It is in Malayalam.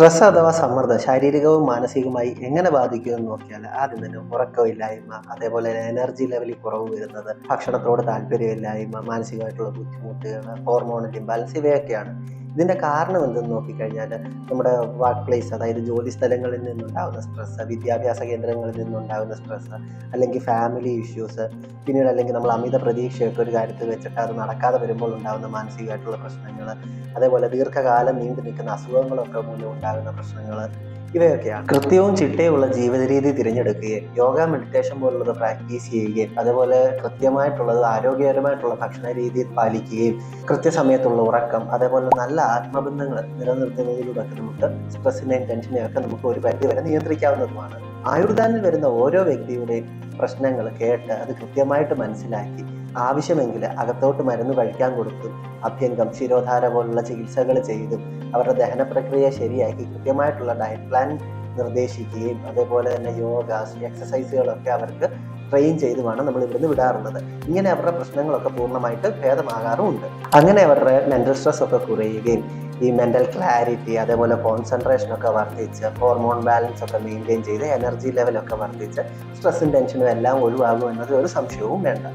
സ്ട്രെസ് അഥവാ സമ്മർദ്ദം ശാരീരികവും മാനസികവുമായി എങ്ങനെ ബാധിക്കുമെന്ന് നോക്കിയാൽ ആദ്യം തന്നെ ഉറക്കമില്ലായ്മ അതേപോലെ എനർജി ലെവലിൽ കുറവ് വരുന്നത് ഭക്ഷണത്തോട് താല്പര്യമില്ലായ്മ മാനസികമായിട്ടുള്ള ബുദ്ധിമുട്ടുകൾ ഹോർമോണൽ ഇംബാലൻസ് ഇവയൊക്കെയാണ്. ഇതിന്റെ കാരണം എന്തെന്ന് നോക്കിക്കഴിഞ്ഞാൽ നമ്മുടെ വർക്ക് പ്ലേസ് അതായത് ജോലി സ്ഥലങ്ങളിൽ നിന്നുണ്ടാകുന്ന സ്ട്രെസ്സ് വിദ്യാഭ്യാസ കേന്ദ്രങ്ങളിൽ നിന്നുണ്ടാകുന്ന സ്ട്രെസ്സ് അല്ലെങ്കിൽ ഫാമിലി ഇഷ്യൂസ് പിന്നീട് അല്ലെങ്കിൽ നമ്മൾ അമിത പ്രതീക്ഷയൊക്കെ ഒരു കാര്യത്തിൽ വെച്ചിട്ട് അത് നടക്കാതെ വരുമ്പോൾ ഉണ്ടാകുന്ന മാനസികമായിട്ടുള്ള പ്രശ്നങ്ങൾ അതേപോലെ ദീർഘകാലം നീണ്ടു നിൽക്കുന്ന അസുഖങ്ങളൊക്കെ മൂലം ഉണ്ടാകുന്ന പ്രശ്നങ്ങൾ ഇവയൊക്കെയാണ്. കൃത്യവും ചിട്ടയുമുള്ള ജീവിത രീതി തിരഞ്ഞെടുക്കുകയും യോഗ മെഡിറ്റേഷൻ പോലുള്ളത് പ്രാക്ടീസ് ചെയ്യുകയും അതുപോലെ കൃത്യമായിട്ടുള്ളത് ആരോഗ്യകരമായിട്ടുള്ള ഭക്ഷണ രീതി പാലിക്കുകയും കൃത്യസമയത്തുള്ള ഉറക്കം അതേപോലെ നല്ല ആത്മബന്ധങ്ങൾ നിലനിർത്തുന്നതിലൂടെ നമുക്ക് സ്ട്രെസ്സിനെയും ടെൻഷനെയും ഒക്കെ നമുക്ക് ഒരു പരിധി വരെ നിയന്ത്രിക്കാവുന്നതുമാണ്. ആയുർദാനിൽ വരുന്ന ഓരോ വ്യക്തിയുടെയും പ്രശ്നങ്ങൾ കേട്ട് അത് കൃത്യമായിട്ട് മനസ്സിലാക്കി ആവശ്യമെങ്കിൽ അകത്തോട്ട് മരുന്ന് കഴിക്കാൻ കൊടുത്തും അഭ്യംഗം ശിരോധാര പോലുള്ള ചികിത്സകൾ ചെയ്തും അവരുടെ ദഹന പ്രക്രിയ ശരിയാക്കി കൃത്യമായിട്ടുള്ള ഡയറ്റ് പ്ലാൻ നിർദ്ദേശിക്കുകയും അതേപോലെ തന്നെ യോഗ എക്സസൈസുകളൊക്കെ അവർക്ക് ട്രെയിൻ ചെയ്തുമാണ് നമ്മൾ ഇവിടുന്ന് വിടാറുള്ളത്. ഇങ്ങനെ അവരുടെ പ്രശ്നങ്ങളൊക്കെ പൂർണമായിട്ട് ഭേദമാകാറുമുണ്ട്. അങ്ങനെ അവരുടെ മെന്റൽ സ്ട്രെസ് ഒക്കെ കുറയുകയും ഈ മെന്റൽ ക്ലാരിറ്റി അതേപോലെ കോൺസെൻട്രേഷൻ ഒക്കെ വർദ്ധിച്ച് ഹോർമോൺ ബാലൻസ് ഒക്കെ മെയിന്റെയിൻ ചെയ്ത് എനർജി ലെവലൊക്കെ വർദ്ധിച്ച് സ്ട്രെസ്സും ടെൻഷനും എല്ലാം ഒഴിവാകും എന്നത് ഒരു സംശയവും വേണ്ട.